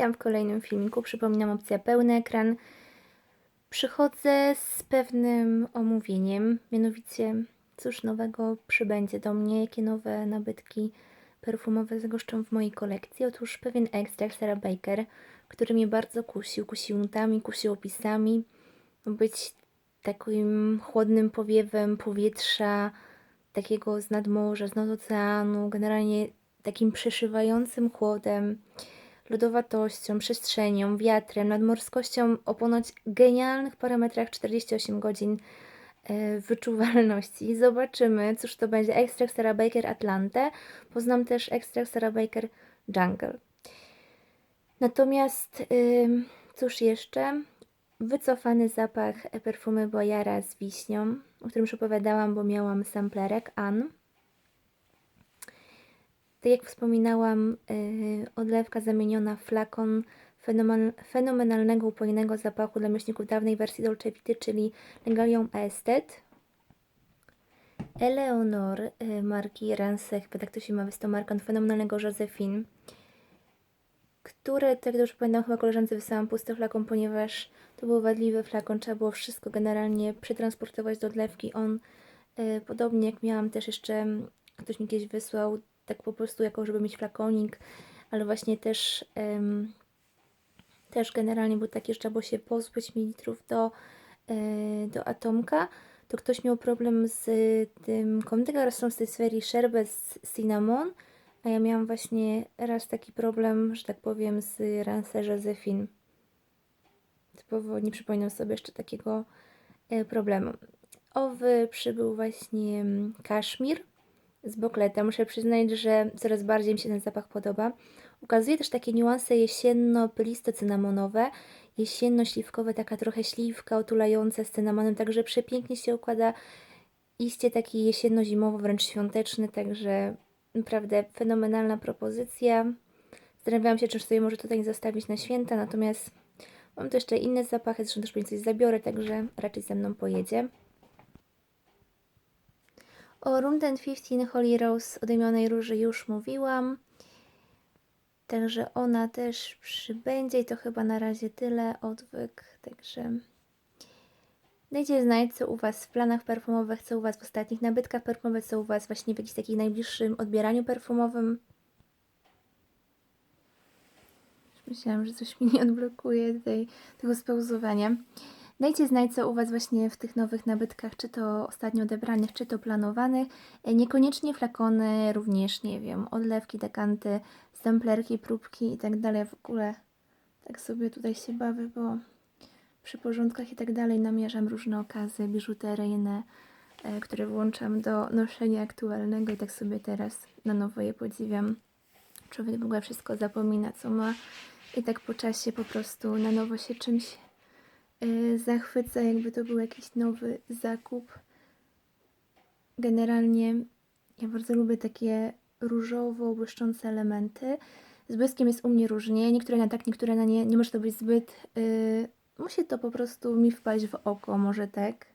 Witam w kolejnym filmiku. Przypominam opcja pełny ekran. Przychodzę z pewnym omówieniem, mianowicie cóż nowego przybędzie do mnie, jakie nowe nabytki perfumowe zagoszczą w mojej kolekcji. Otóż pewien ekstrakt Sarah Baker, który mnie bardzo kusił, kusił nutami, kusił opisami. Być takim chłodnym powiewem powietrza, takiego z nadmorza, z oceanu, generalnie takim przeszywającym chłodem, lodowatością, przestrzenią, wiatrem, nadmorskością o ponoć genialnych parametrach 48 godzin e, wyczuwalności. Zobaczymy, cóż to będzie. Ekstrakt Sarah Baker Atlante. Poznam też ekstrakt Sarah Baker Jungle. Natomiast, ym, cóż jeszcze? Wycofany zapach perfumy Boyara z wiśnią, o którym już opowiadałam, bo miałam samplerek Anne. Tak jak wspominałam, yy, odlewka zamieniona w flakon fenomen, fenomenalnego upojnego zapachu dla miłośników dawnej wersji Dolce Vity, czyli Legalium Estet. Eleonor yy, marki Ransech, chyba tak to się ma, jest to marka fenomenalnego Josephine, które, tak już pamiętam, chyba koleżance wysłałam pusty flakon, ponieważ to był wadliwy flakon, trzeba było wszystko generalnie przetransportować do odlewki. On, yy, podobnie jak miałam też jeszcze, ktoś mi kiedyś wysłał, tak po prostu jako żeby mieć flakonik, ale właśnie też, em, też generalnie był taki, że trzeba było się pozbyć mililitrów do, e, do atomka, to ktoś miał problem z tym komtyka rosną z tej sfery sherbet z cinnamon, a ja miałam właśnie raz taki problem, że tak powiem, z Ranse Josephine. Typowo nie przypominam sobie jeszcze takiego e, problemu. Owy przybył właśnie mm, kaszmir z bokleta. Muszę przyznać, że coraz bardziej mi się ten zapach podoba. Ukazuje też takie niuanse jesienno-pylisto-cynamonowe, jesienno-śliwkowe, taka trochę śliwka otulająca z cynamonem, także przepięknie się układa. Iście taki jesienno-zimowo, wręcz świąteczny, także naprawdę fenomenalna propozycja. Zastanawiałam się, czy sobie może tutaj zostawić na święta, natomiast mam tu jeszcze inne zapachy, zresztą też pewnie coś zabiorę, także raczej ze mną pojedzie. O Room 15 Holy Rose odejmionej róży już mówiłam. Także ona też przybędzie i to chyba na razie tyle odwyk. Także dajcie znać, co u Was w planach perfumowych, co u Was w ostatnich nabytkach perfumowych, co u Was właśnie w jakimś takim najbliższym odbieraniu perfumowym. Myślałam, że coś mi nie odblokuje tutaj tego spauzowania. Dajcie znać, co u Was właśnie w tych nowych nabytkach, czy to ostatnio odebranych, czy to planowanych. E, Niekoniecznie flakony, również, nie wiem, odlewki, dekanty, stemplerki, próbki i tak dalej. W ogóle tak sobie tutaj się bawię, bo przy porządkach i tak dalej namierzam różne okazy biżuteryjne, e, które włączam do noszenia aktualnego i tak sobie teraz na nowo je podziwiam. Człowiek w ogóle wszystko zapomina, co ma i tak po czasie po prostu na nowo się czymś zachwyca, jakby to był jakiś nowy zakup. Generalnie ja bardzo lubię takie różowo błyszczące elementy. Z błyskiem jest u mnie różnie, niektóre na tak, niektóre na nie. Nie może to być zbyt. Yy, musi to po prostu mi wpaść w oko, może tak.